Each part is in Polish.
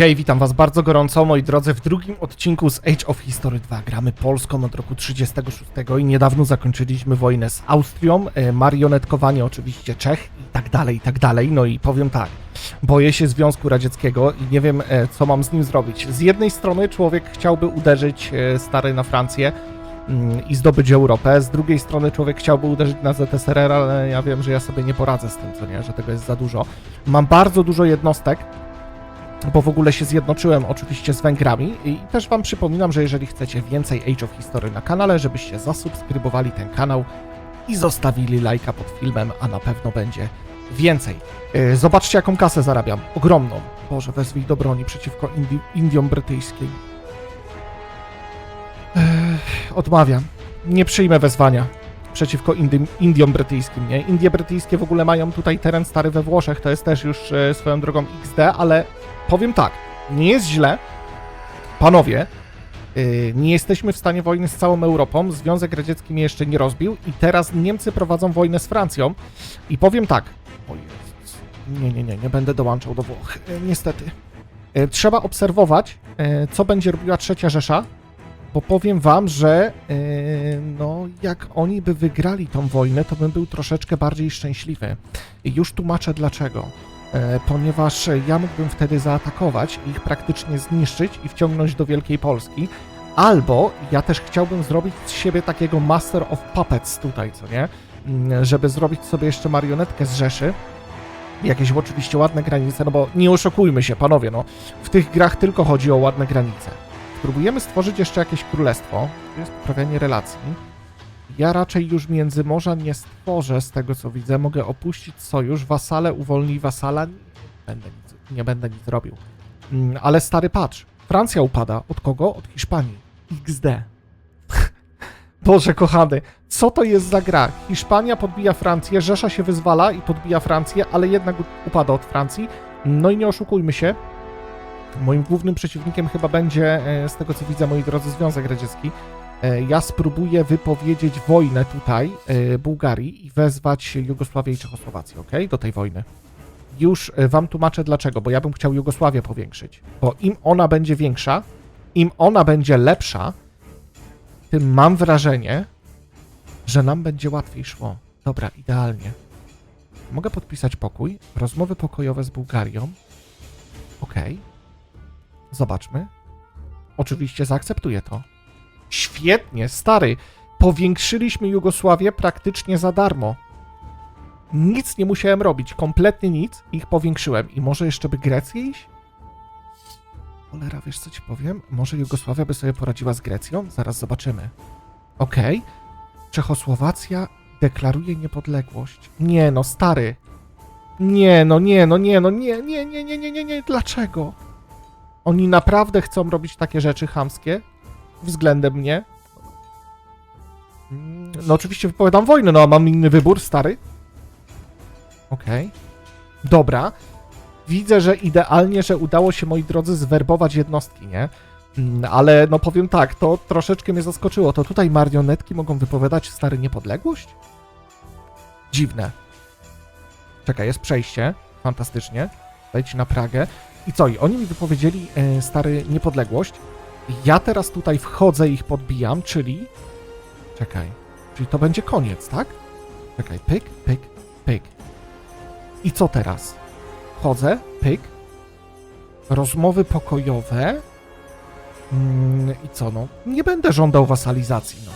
Hej, witam was bardzo gorąco, moi drodzy, w drugim odcinku z Age of History 2. Gramy Polską od roku 36 i niedawno zakończyliśmy wojnę z Austrią, e, marionetkowanie oczywiście Czech i tak dalej, i tak dalej. No i powiem tak, boję się Związku Radzieckiego i nie wiem, e, co mam z nim zrobić. Z jednej strony człowiek chciałby uderzyć e, stary na Francję, mm, i zdobyć Europę. Z drugiej strony człowiek chciałby uderzyć na ZSRR, ale ja wiem, że ja sobie nie poradzę z tym, co nie, że tego jest za dużo. Mam bardzo dużo jednostek, bo w ogóle się zjednoczyłem oczywiście z Węgrami i też wam przypominam, że jeżeli chcecie więcej Age of History na kanale, żebyście zasubskrybowali ten kanał i zostawili lajka pod filmem, a na pewno będzie więcej. Yy, Zobaczcie jaką kasę zarabiam. Ogromną. Boże, wezwij do broni przeciwko Indi Indiom brytyjskim. Odmawiam. Nie przyjmę wezwania przeciwko Indiom brytyjskim, nie? Indie brytyjskie w ogóle mają tutaj teren stary we Włoszech, to jest też już e, swoją drogą XD, ale powiem tak, nie jest źle. Panowie, yy, nie jesteśmy w stanie wojny z całą Europą, Związek Radziecki mnie jeszcze nie rozbił i teraz Niemcy prowadzą wojnę z Francją i powiem tak, o Jezus, nie, nie, nie, nie będę dołączał do Włoch, e, niestety. E, Trzeba obserwować, e, co będzie robiła Trzecia Rzesza, bo powiem wam, że e, no, jak oni by wygrali tą wojnę, to bym był troszeczkę bardziej szczęśliwy. I już tłumaczę dlaczego. E, ponieważ ja mógłbym wtedy zaatakować, ich praktycznie zniszczyć i wciągnąć do Wielkiej Polski. Albo ja też chciałbym zrobić z siebie takiego Master of Puppets tutaj, co nie? Mm, Żeby zrobić sobie jeszcze marionetkę z Rzeszy. Jakieś oczywiście ładne granice, no bo nie oszukujmy się, panowie, no. W tych grach tylko chodzi o ładne granice. Spróbujemy stworzyć jeszcze jakieś królestwo. To jest poprawianie relacji. Ja raczej już Międzymorza nie stworzę, z tego co widzę. Mogę opuścić sojusz, wasale uwolnij wasala. Nie będę nic, nie będę nic robił. Mm, Ale stary patrz. Francja upada. Od kogo? Od Hiszpanii. XD. Boże kochany, co to jest za gra? Hiszpania podbija Francję, Rzesza się wyzwala i podbija Francję, ale jednak upada od Francji. No i nie oszukujmy się, moim głównym przeciwnikiem chyba będzie, e, z tego co widzę, moi drodzy, Związek Radziecki. E, Ja spróbuję wypowiedzieć wojnę tutaj, e, Bułgarii i wezwać Jugosławię i Czechosłowację, ok? Do tej wojny. Już e, wam tłumaczę dlaczego, bo ja bym chciał Jugosławię powiększyć. Bo im ona będzie większa, im ona będzie lepsza, tym mam wrażenie, że nam będzie łatwiej szło. Dobra, idealnie. Mogę podpisać pokój, rozmowy pokojowe z Bułgarią. Okej. Zobaczmy. Oczywiście zaakceptuję to. Świetnie, stary. Powiększyliśmy Jugosławię praktycznie za darmo. Nic nie musiałem robić, kompletnie nic. Ich powiększyłem. I może jeszcze by Grecję iść? Cholera, wiesz co ci powiem? Może Jugosławia by sobie poradziła z Grecją? Zaraz zobaczymy. Okej. Czechosłowacja deklaruje niepodległość. Nie no, stary. Nie no, nie no, nie no, nie, nie, nie, nie, nie, nie, nie. Dlaczego? Oni naprawdę chcą robić takie rzeczy chamskie względem mnie. Mm, No oczywiście wypowiadam wojnę, no a mam inny wybór, stary. Okej. Dobra. Widzę, że idealnie, że udało się, moi drodzy, zwerbować jednostki, nie? Mm, Ale no powiem tak, to troszeczkę mnie zaskoczyło. To tutaj marionetki mogą wypowiadać stary niepodległość? Dziwne. Czekaj, jest przejście. Fantastycznie. Wejdź na Pragę. I co? I oni mi wypowiedzieli e, stary niepodległość. Ja teraz tutaj wchodzę i ich podbijam, czyli. Czekaj. Czyli to będzie koniec, tak? Czekaj, pyk, pyk, pyk. I co teraz? Wchodzę, pyk. Rozmowy pokojowe. Mm, I co, no? Nie będę żądał wasalizacji, no.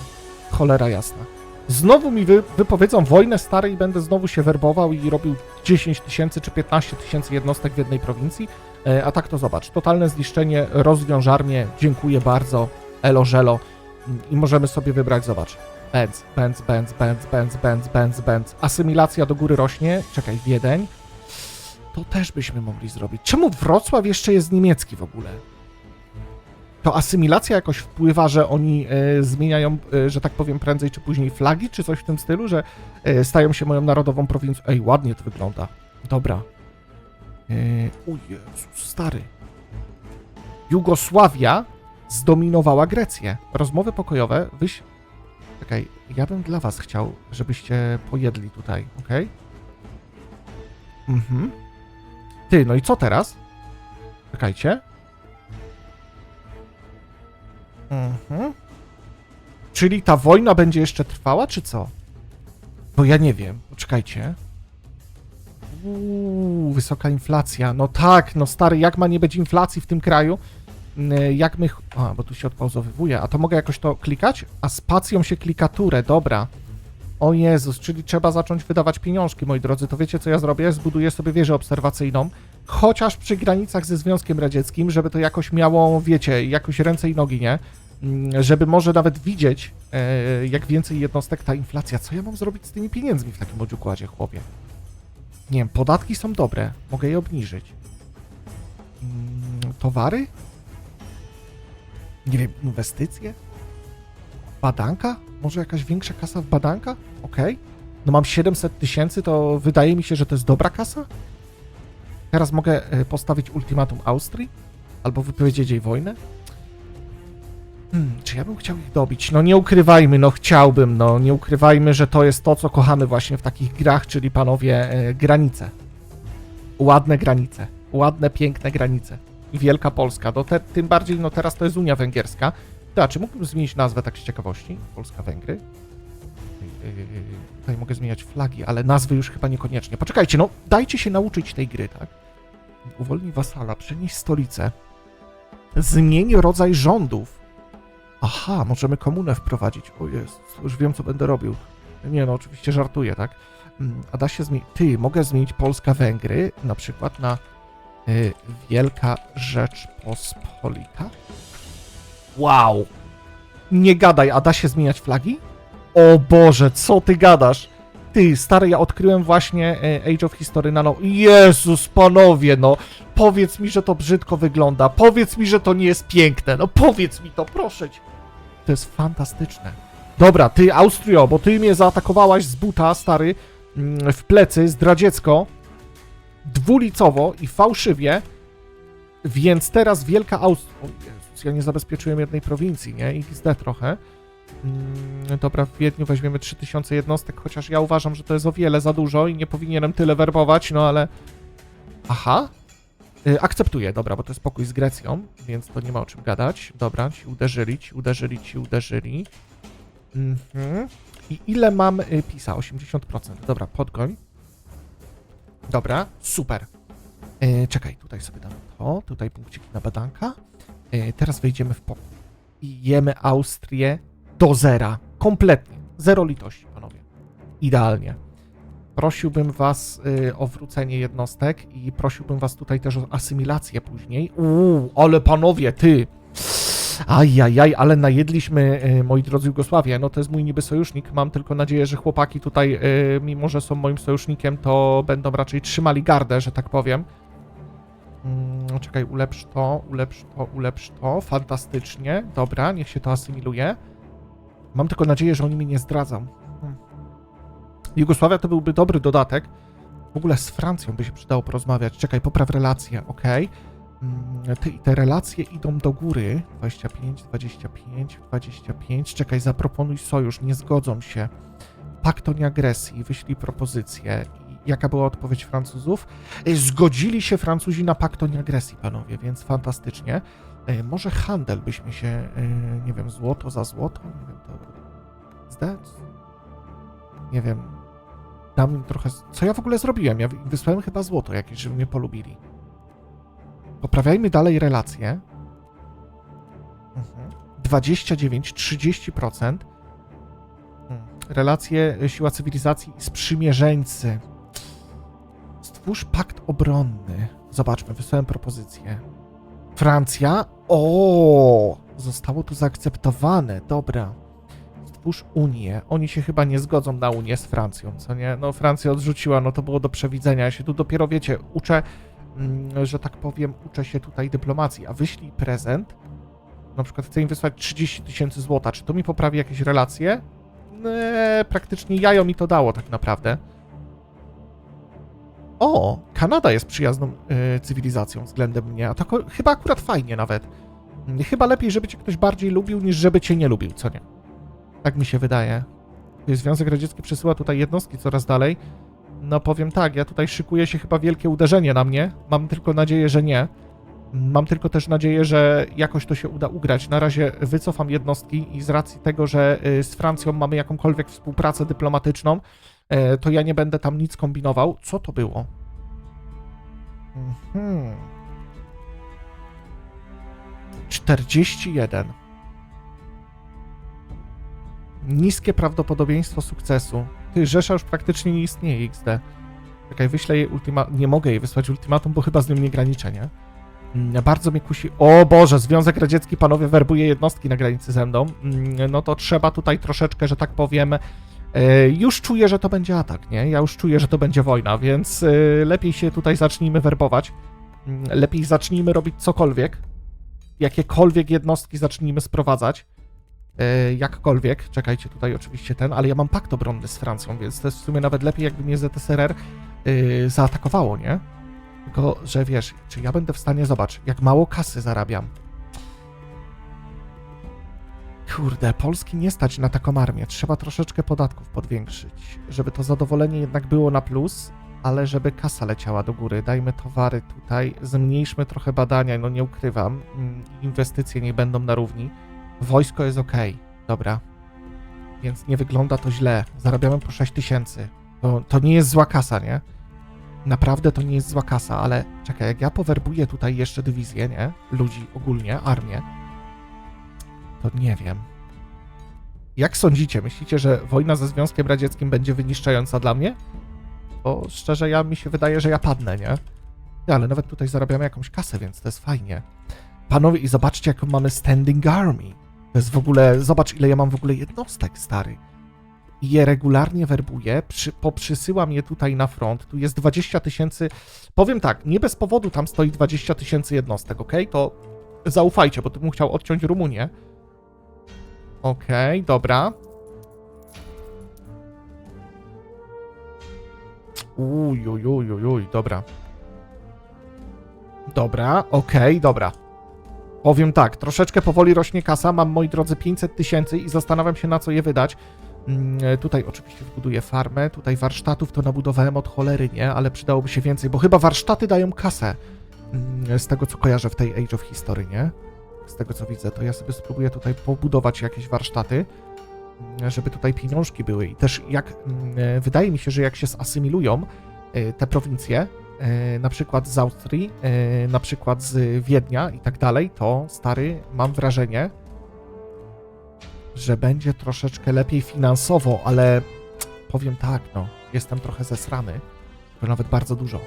Cholera jasna. Znowu mi wy, wypowiedzą wojnę stary i będę znowu się werbował i robił 10 tysięcy czy 15 tysięcy jednostek w jednej prowincji. E, A tak to zobacz, totalne zniszczenie, rozwiążarnie, dziękuję bardzo, elo żelo i możemy sobie wybrać, zobacz, Benz, Benz, Benz, Benz, Benz, Benz, Benz, Benz, asymilacja do góry rośnie, czekaj, Wiedeń, to też byśmy mogli zrobić. Czemu Wrocław jeszcze jest niemiecki w ogóle? To asymilacja jakoś wpływa, że oni e, zmieniają, e, że tak powiem, prędzej czy później flagi, czy coś w tym stylu, że e, stają się moją narodową prowincją. Ej, ładnie to wygląda. Dobra. E, o Jezus, stary. Jugosławia zdominowała Grecję. Rozmowy pokojowe, wyś... Czekaj, ja bym dla was chciał, żebyście pojedli tutaj, okej? Mhm. Ty, no i co teraz? Czekajcie. Mhm. Czyli ta wojna będzie jeszcze trwała, czy co? Bo ja nie wiem. Poczekajcie. Uuu, wysoka inflacja. No tak, no stary, jak ma nie być inflacji w tym kraju? Jak my... A, bo tu się odpauzowywuje. A to mogę jakoś to klikać? A spacją się klikaturę, dobra. O Jezus, czyli trzeba zacząć wydawać pieniążki, moi drodzy. To wiecie, co ja zrobię? Zbuduję sobie wieżę obserwacyjną, chociaż przy granicach ze Związkiem Radzieckim, żeby to jakoś miało, wiecie, jakoś ręce i nogi, nie? Żeby może nawet widzieć, e, jak więcej jednostek ta inflacja. Co ja mam zrobić z tymi pieniędzmi w takim układzie, chłopie? Nie wiem, podatki są dobre. Mogę je obniżyć. Mm, Towary? Nie wiem, inwestycje? Badanka? Może jakaś większa kasa w badanka? Okej. No mam 700 tysięcy, to wydaje mi się, że to jest dobra kasa. Teraz mogę e, postawić ultimatum Austrii? Albo wypowiedzieć jej wojnę? Hmm, czy ja bym chciał ich dobić? No nie ukrywajmy, no chciałbym, no nie ukrywajmy, że to jest to, co kochamy właśnie w takich grach, czyli panowie, e, granice. Ładne granice. Ładne, piękne granice. Wielka Polska. No te, tym bardziej, no teraz to jest Unia Węgierska. Tak, czy mógłbym zmienić nazwę tak z ciekawości? Polska-Węgry? Tutaj mogę zmieniać flagi, ale nazwy już chyba niekoniecznie. Poczekajcie, no dajcie się nauczyć tej gry, tak? Uwolnij wasala, przenieś stolicę. Zmień rodzaj rządów. Aha, możemy komunę wprowadzić. O jest, już wiem, co będę robił. Nie no, oczywiście żartuję, tak? Mm, A da się zmienić... Ty, mogę zmienić Polska-Węgry na przykład na y, Wielka Rzeczpospolita? Wow! Nie gadaj, a da się zmieniać flagi? O Boże, co ty gadasz? Ty, stary, ja odkryłem właśnie e, Age of History na no. Jezus, panowie, no. Powiedz mi, że to brzydko wygląda. Powiedz mi, że to nie jest piękne. No powiedz mi to, proszę cię. To jest fantastyczne. Dobra, ty, Austrio, bo ty mnie zaatakowałaś z buta, stary, mm, w plecy, zdradziecko, dwulicowo i fałszywie, więc teraz Wielka Austria... O Jezus, ja nie zabezpieczyłem jednej prowincji, nie? XD trochę. Mm, Dobra, w Wiedniu weźmiemy 3000 jednostek, chociaż ja uważam, że to jest o wiele za dużo i nie powinienem tyle werbować, no ale... Aha. Y, akceptuję, dobra, bo to jest pokój z Grecją, więc to nie ma o czym gadać. Dobra, ci uderzyli, ci uderzyli, ci uderzyli. Mhm. I ile mam y, PISA? 80%. Dobra, podgoń. Dobra, super. Y, czekaj, tutaj sobie dam to, tutaj punkciki na badanka. Y, teraz wejdziemy w pokój. I jemy Austrię do zera. Kompletnie. Zero litości, panowie. Idealnie. Prosiłbym was y, o wrócenie jednostek i prosiłbym was tutaj też o asymilację później. Uuu, ale panowie, ty! Ajajaj, ale najedliśmy, y, moi drodzy Jugosławie. No to jest mój niby sojusznik. Mam tylko nadzieję, że chłopaki tutaj, y, mimo że są moim sojusznikiem, to będą raczej trzymali gardę, że tak powiem. Mm, czekaj, ulepsz to, ulepsz to, ulepsz to. Fantastycznie. Dobra, niech się to asymiluje. Mam tylko nadzieję, że oni mnie nie zdradzą. Hmm. Jugosławia to byłby dobry dodatek. W ogóle z Francją by się przydało porozmawiać. Czekaj, popraw relacje, ok. Te, te relacje idą do góry. 25, 25, 25. Czekaj, zaproponuj sojusz, nie zgodzą się. Pakt o nieagresji, wyślij propozycję. Jaka była odpowiedź Francuzów? Y, Zgodzili się Francuzi na pakt o nieagresji, panowie, więc fantastycznie. Y, Może handel byśmy się, y, nie wiem, złoto za złoto? Nie wiem, to zdać? Nie wiem. Dam im trochę. Co ja w ogóle zrobiłem? Ja wysłałem chyba złoto jakieś, żeby mnie polubili. Poprawiajmy dalej relacje. Mhm. 29, 30%. Hmm. Relacje y, siła cywilizacji sprzymierzeńcy. Stwórz pakt obronny. Zobaczmy, wysłałem propozycję. Francja? O, zostało tu zaakceptowane. Dobra. Stwórz Unię. Oni się chyba nie zgodzą na Unię z Francją, co nie? No, Francja odrzuciła, no to było do przewidzenia. Ja się tu dopiero, wiecie, uczę, mm, że tak powiem, uczę się tutaj dyplomacji. A wyślij prezent. Na przykład chcę im wysłać 30 tysięcy złota. Czy to mi poprawi jakieś relacje? Nie, praktycznie jajo mi to dało tak naprawdę. O, Kanada jest przyjazną y, cywilizacją względem mnie, a to chyba akurat fajnie nawet. Mm, Chyba lepiej, żeby cię ktoś bardziej lubił, niż żeby cię nie lubił, co nie? Tak mi się wydaje. Związek Radziecki przesyła tutaj jednostki coraz dalej. No powiem tak, ja tutaj szykuję się chyba wielkie uderzenie na mnie. Mam tylko nadzieję, że nie. Mam tylko też nadzieję, że jakoś to się uda ugrać. Na razie wycofam jednostki i z racji tego, że y, z Francją mamy jakąkolwiek współpracę dyplomatyczną, to ja nie będę tam nic kombinował. Co to było? Mhm. 41. Niskie prawdopodobieństwo sukcesu. Ty, Rzesza już praktycznie nie istnieje, XD. Czekaj, wyślę jej ultimatum. Nie mogę jej wysłać ultimatum, bo chyba z nią nie graniczę, nie? Mm, Bardzo mnie kusi. O Boże, Związek Radziecki, panowie, werbuje jednostki na granicy ze mną. Mm, No to trzeba tutaj troszeczkę, że tak powiem. E, Już czuję, że to będzie atak, nie? Ja już czuję, że to będzie wojna, więc e, lepiej się tutaj zacznijmy werbować. Mm, Lepiej zacznijmy robić cokolwiek. Jakiekolwiek jednostki zacznijmy sprowadzać. E, Jakkolwiek. Czekajcie, tutaj oczywiście ten, ale ja mam pakt obronny z Francją, więc to jest w sumie nawet lepiej, jakby mnie ZSRR zaatakowało, nie? Tylko, że wiesz, czy ja będę w stanie, zobacz, jak mało kasy zarabiam. Kurde, Polski nie stać na taką armię. Trzeba troszeczkę podatków podwiększyć, żeby to zadowolenie jednak było na plus, ale żeby kasa leciała do góry. Dajmy towary tutaj, zmniejszmy trochę badania, no nie ukrywam. Mm, Inwestycje nie będą na równi. Wojsko jest ok, dobra. Więc nie wygląda to źle. Zarabiamy po 6 tysięcy. To, to nie jest zła kasa, nie? Naprawdę to nie jest zła kasa, ale czekaj, jak ja powerbuję tutaj jeszcze dywizję, nie? Ludzi ogólnie, armię, to nie wiem. Jak sądzicie? Myślicie, że wojna ze Związkiem Radzieckim będzie wyniszczająca dla mnie? Bo szczerze, ja mi się wydaje, że ja padnę, nie? Ja, ale nawet tutaj zarabiamy jakąś kasę, więc to jest fajnie. Panowie, i zobaczcie, jaką mamy standing army. To jest w ogóle, zobacz, ile ja mam w ogóle jednostek, stary i je regularnie werbuję, przy, poprzysyłam je tutaj na front, tu jest 20 tysięcy, powiem tak, nie bez powodu tam stoi 20 tysięcy jednostek, ok? To zaufajcie, bo tu bym chciał odciąć Rumunię. Okej, dobra. Uj, uj, uj, uj, uj, dobra. Dobra, okej, dobra. Powiem tak, troszeczkę powoli rośnie kasa, mam moi drodzy 500 tysięcy i zastanawiam się na co je wydać. Mm, Tutaj oczywiście wbuduję farmę, tutaj warsztatów to nabudowałem od cholery, nie? Ale przydałoby się więcej, bo chyba warsztaty dają kasę. Mm, Z tego co kojarzę w tej Age of History, nie? Z tego co widzę, to ja sobie spróbuję tutaj pobudować jakieś warsztaty, żeby tutaj pieniążki były. I też jak mm, wydaje mi się, że jak się zasymilują y, te prowincje, y, na przykład z Austrii, na przykład z Wiednia i tak dalej, to stary, mam wrażenie, że będzie troszeczkę lepiej finansowo, ale powiem tak, no, jestem trochę zesrany, to nawet bardzo dużo.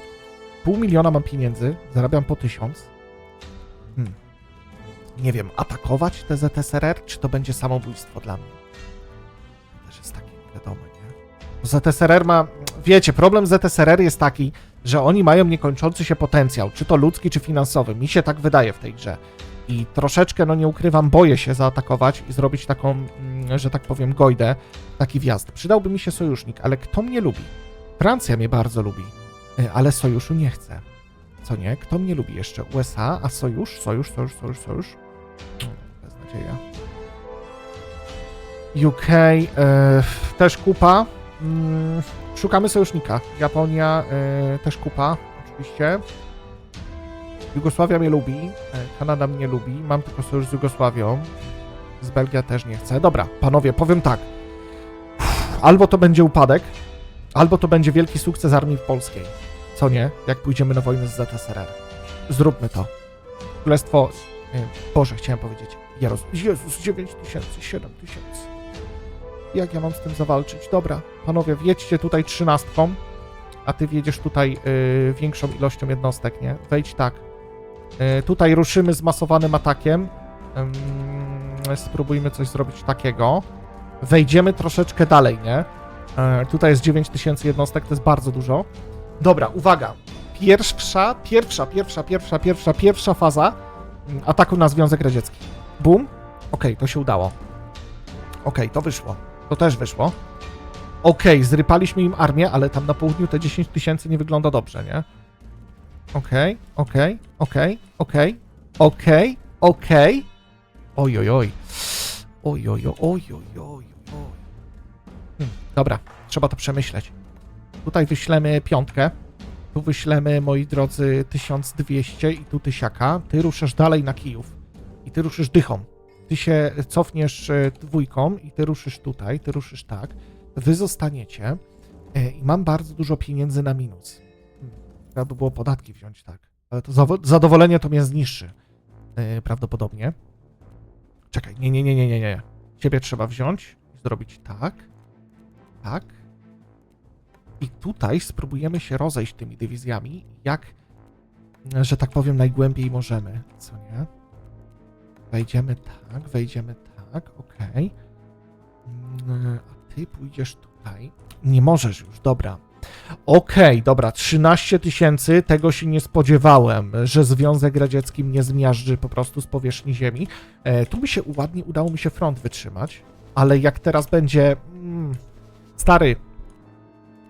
Pół miliona mam pieniędzy, zarabiam po tysiąc. Hmm. Nie wiem, atakować te ZSRR, czy to będzie samobójstwo dla mnie? To też jest takie wiadome, nie? ZSRR ma, wiecie, problem ZSRR jest taki, że oni mają niekończący się potencjał, czy to ludzki, czy finansowy. Mi się tak wydaje w tej grze. I troszeczkę, no nie ukrywam, boję się zaatakować i zrobić taką, mm, że tak powiem, gojdę, taki wjazd. Przydałby mi się sojusznik, ale kto mnie lubi? Francja mnie bardzo lubi, y, ale sojuszu nie chce. Co nie? Kto mnie lubi jeszcze? USA, a sojusz? Sojusz, sojusz, sojusz, sojusz? Hmm, Beznadzieja. UK, y, też kupa. Mm, szukamy sojusznika. Japonia, y, też kupa, oczywiście. Jugosławia mnie lubi, e, Kanada mnie lubi, mam tylko sojusz z Jugosławią. Z Belgia też nie chcę. Dobra, panowie, powiem tak. Albo to będzie upadek, albo to będzie wielki sukces armii polskiej. Co nie? Jak pójdziemy na wojnę z ZSRR. Zróbmy to. Królestwo... e, Boże, chciałem powiedzieć. Jaros... Jezus, 9 tysięcy, 7 tysięcy. Jak ja mam z tym zawalczyć? Dobra, panowie, wjedźcie tutaj trzynastką, a ty wjedziesz tutaj y, większą ilością jednostek, nie? Wejdź tak. Y, tutaj ruszymy zmasowanym atakiem. Spróbujmy coś zrobić takiego. Wejdziemy troszeczkę dalej, nie? Tutaj jest 9000 jednostek, to jest bardzo dużo. Dobra, uwaga. Pierwsza, pierwsza, pierwsza, pierwsza, pierwsza, pierwsza faza ataku na Związek Radziecki. Bum. Okej, to się udało. Okej, to wyszło. To też wyszło. Okej, zrypaliśmy im armię, ale tam na południu te 10 tysięcy nie wygląda dobrze, nie? Okej, okej, okej, okej, okej, okej. Oj, oj, oj. Oj, oj, oj, oj, oj, oj, oj. Hmm, dobra, trzeba to przemyśleć. Tutaj wyślemy piątkę. Tu wyślemy, moi drodzy, 1200 i tu tysiaka. Ty ruszasz dalej na Kijów. I ty ruszysz dychą. Ty się cofniesz e, dwójką i ty ruszysz tutaj, ty ruszysz tak. Wy zostaniecie e, i mam bardzo dużo pieniędzy na minus. Trzeba by było podatki wziąć, tak. Ale to zadowolenie to mnie zniszczy. e, Prawdopodobnie. Czekaj, nie, nie, nie, nie, nie, nie. Ciebie trzeba wziąć zrobić tak. Tak. I tutaj spróbujemy się rozejść tymi dywizjami, jak, że tak powiem, najgłębiej możemy. Co nie? Wejdziemy tak, wejdziemy tak, okej. Mm, A ty pójdziesz tutaj. Nie możesz już, dobra. Okej, dobra, 13 tysięcy, tego się nie spodziewałem, że Związek Radziecki mnie zmiażdży po prostu z powierzchni ziemi. E, tu mi się ładnie udało mi się front wytrzymać, ale jak teraz będzie... Mm, stary,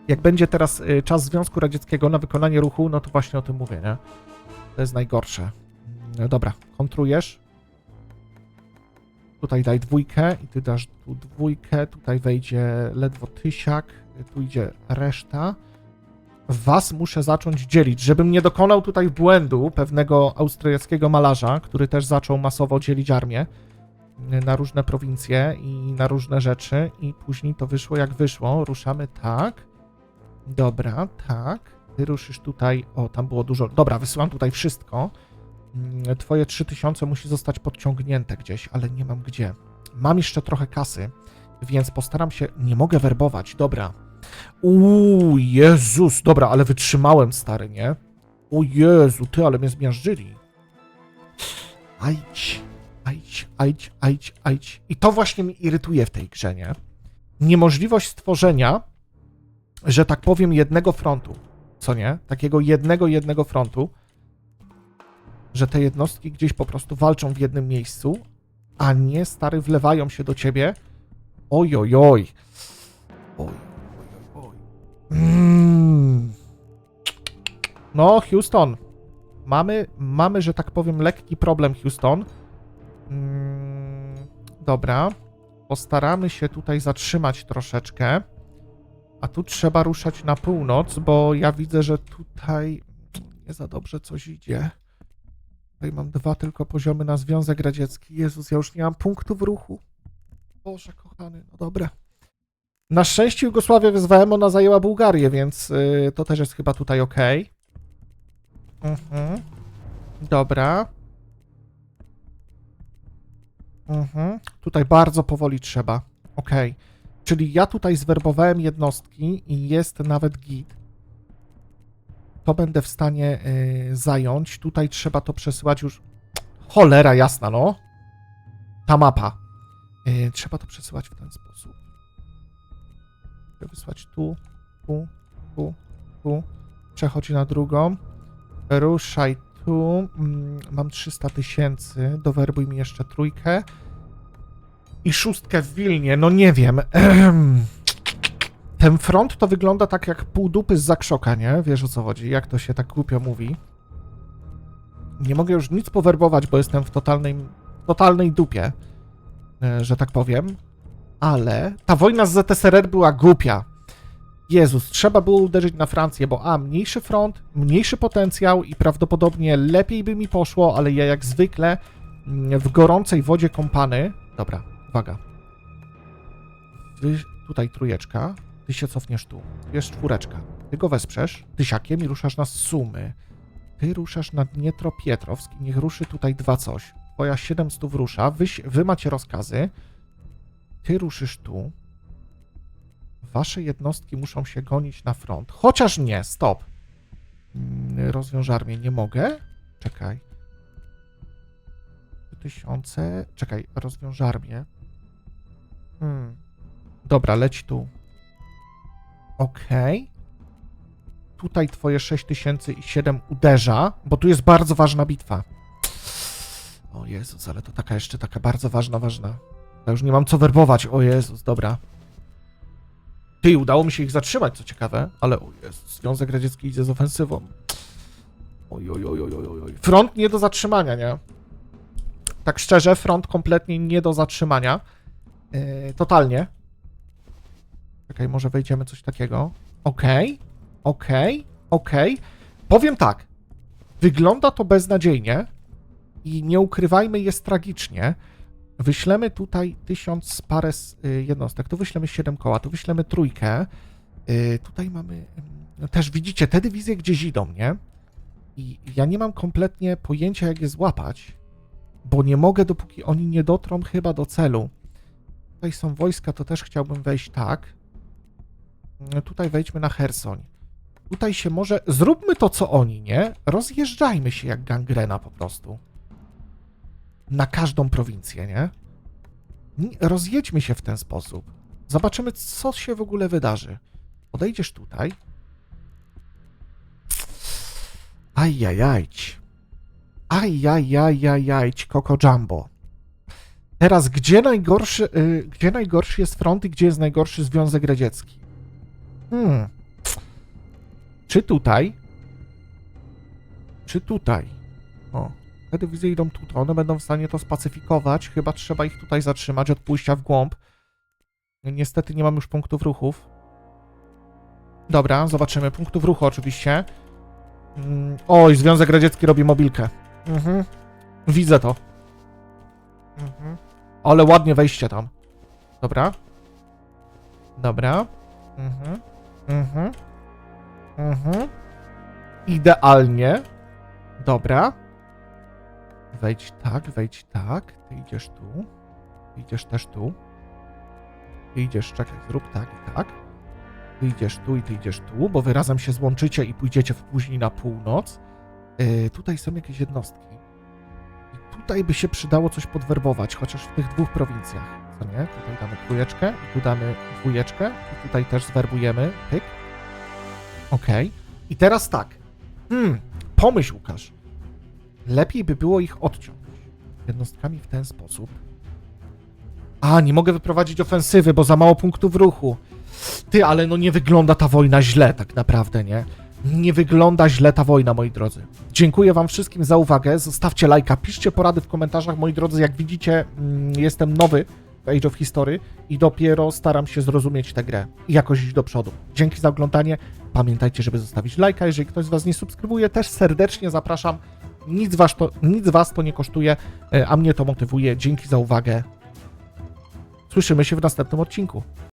jak będzie teraz y, czas Związku Radzieckiego na wykonanie ruchu, no to właśnie o tym mówię, nie? To jest najgorsze. No dobra, kontrujesz. Tutaj daj dwójkę i ty dasz tu dwójkę, tutaj wejdzie ledwo tysiak, tu idzie reszta. Was muszę zacząć dzielić, żebym nie dokonał tutaj błędu pewnego austriackiego malarza, który też zaczął masowo dzielić armię y, na różne prowincje i na różne rzeczy i później to wyszło jak wyszło. Ruszamy tak. Dobra, tak. Ty ruszysz tutaj. O, tam było dużo. Dobra, wysyłam tutaj wszystko. Mm, Twoje 3000 musi zostać podciągnięte gdzieś, ale nie mam gdzie. Mam jeszcze trochę kasy, więc postaram się. Nie mogę werbować, dobra. Uuu, Jezus, dobra, ale wytrzymałem, stary, nie? O Jezu, ty, ale mnie zmiażdżyli. Ajdź, ajdź, ajdź, ajdź, ajdź. I to właśnie mnie irytuje w tej grze, nie? Niemożliwość stworzenia że tak powiem, jednego frontu. Co nie? Takiego jednego, jednego frontu. Że te jednostki gdzieś po prostu walczą w jednym miejscu, a nie stary wlewają się do ciebie. Oj, oj, oj. Oj, oj, oj. Mm. No, Houston. Mamy, mamy, że tak powiem, lekki problem, Houston. Mm, dobra. Postaramy się tutaj zatrzymać troszeczkę. A tu trzeba ruszać na północ, bo ja widzę, że tutaj nie za dobrze coś idzie. Tutaj mam dwa tylko poziomy na Związek Radziecki. Jezus, ja już nie mam punktu w ruchu. Boże kochany, no dobra. Na szczęście Jugosławię wyzwałem, ona zajęła Bułgarię, więc y, to też jest chyba tutaj ok. Mhm. Dobra. Mhm. Tutaj bardzo powoli trzeba. Okej. Czyli ja tutaj zwerbowałem jednostki i jest nawet git. To będę w stanie y, zająć. Tutaj trzeba to przesyłać już. Cholera jasna, no. Ta mapa. Y, trzeba to przesyłać w ten sposób. Wysłać tu, tu, tu, tu. Przechodzi na drugą. Ruszaj tu. Mm, mam 300 tysięcy. Dowerbuj mi jeszcze trójkę i szóstkę w Wilnie, no nie wiem. Ten front to wygląda tak jak pół dupy z zakrzoka, nie? Wiesz o co chodzi, jak to się tak głupio mówi. Nie mogę już nic powerbować, bo jestem w totalnej, totalnej dupie, e, że tak powiem. Ale ta wojna z ZSRR była głupia. Jezus, trzeba było uderzyć na Francję, bo a, mniejszy front, mniejszy potencjał i prawdopodobnie lepiej by mi poszło, ale ja jak zwykle mm, w gorącej wodzie kąpany. Dobra, uwaga. Wy, tutaj trójeczka, ty się cofniesz tu. Jest czwóreczka. Ty go wesprzesz, tysiakiem i ruszasz na Sumy. Ty ruszasz na Dnietro-Pietrowsk i niech ruszy tutaj dwa coś. Twoja 700 rusza, wy, wy macie rozkazy. Ty ruszysz tu. Wasze jednostki muszą się gonić na front. Chociaż nie, stop. Mm, Rozwiąż armię, nie mogę. Czekaj. Tysiące. Czekaj, rozwiąż armię. Hmm. Dobra, leć tu. Okej. Tutaj twoje 6007 uderza, bo tu jest bardzo ważna bitwa. O Jezus, ale to taka jeszcze taka bardzo ważna, ważna. Ja już nie mam co werbować. O Jezus, dobra. Ty, udało mi się ich zatrzymać, co ciekawe, ale o Jezus, Związek Radziecki idzie z ofensywą. Oj, oj, oj, oj, oj. Front nie do zatrzymania, nie? Tak szczerze, front kompletnie nie do zatrzymania. Yy, totalnie. Czekaj, może wejdziemy coś takiego. Okej, okej, okej. Powiem tak. Wygląda to beznadziejnie i nie ukrywajmy, jest tragicznie. Wyślemy tutaj tysiąc parę y, jednostek, tu wyślemy 7 koła, tu wyślemy trójkę. Y, Tutaj mamy. ym, Też widzicie, te dywizje gdzieś idą, nie? I ja nie mam kompletnie pojęcia, jak je złapać, bo nie mogę, dopóki oni nie dotrą chyba do celu. Tutaj są wojska, to też chciałbym wejść tak. Y, Tutaj wejdźmy na Hersoń. Tutaj się może. Zróbmy to, co oni, nie? Rozjeżdżajmy się jak gangrena po prostu. Na każdą prowincję, nie? Rozjedźmy się w ten sposób. Zobaczymy, co się w ogóle wydarzy. Odejdziesz tutaj. Ajajajć. Ajajajajajć, Coco Jumbo. Teraz, gdzie najgorszy, y, gdzie najgorszy jest front i gdzie jest najgorszy Związek Radziecki? Hmm. Czy tutaj? Czy tutaj? O, te dywizje idą tutaj. One będą w stanie to spacyfikować. Chyba trzeba ich tutaj zatrzymać od pójścia w głąb. Niestety nie mam już punktów ruchów. Dobra, zobaczymy. Punktów ruchu oczywiście. Mm, Oj, Związek Radziecki robi mobilkę. Mhm. Widzę to. Ale ładnie wejście tam. Dobra. Dobra. Mhm. Mhm. Mhm. Idealnie. Dobra. Wejdź tak, wejdź tak. Ty idziesz tu. Ty idziesz też tu. Ty idziesz, czekaj, zrób tak i tak. Ty idziesz tu i ty idziesz tu, bo wy razem się złączycie i pójdziecie w- później na północ. Yy, tutaj są jakieś jednostki. Tutaj by się przydało coś podwerbować, chociaż w tych dwóch prowincjach. Co nie? Tutaj damy trójeczkę i tu damy dwójeczkę. I tutaj też zwerbujemy. Pyk. Okej. I teraz tak. Hmm, pomyśl, Łukasz. Lepiej by było ich odciąć jednostkami w ten sposób. A, nie mogę wyprowadzić ofensywy, bo za mało punktów ruchu. Ty, ale no nie wygląda ta wojna źle, tak naprawdę, nie? Nie wygląda źle ta wojna, moi drodzy. Dziękuję Wam wszystkim za uwagę. Zostawcie lajka, piszcie porady w komentarzach, moi drodzy. Jak widzicie, mm, jestem nowy w Age of History i dopiero staram się zrozumieć tę grę i jakoś iść do przodu. Dzięki za oglądanie. Pamiętajcie, żeby zostawić lajka. Jeżeli ktoś z Was nie subskrybuje, też serdecznie zapraszam. Nic was to, nic was to nie kosztuje, e, a mnie to motywuje. Dzięki za uwagę. Słyszymy się w następnym odcinku.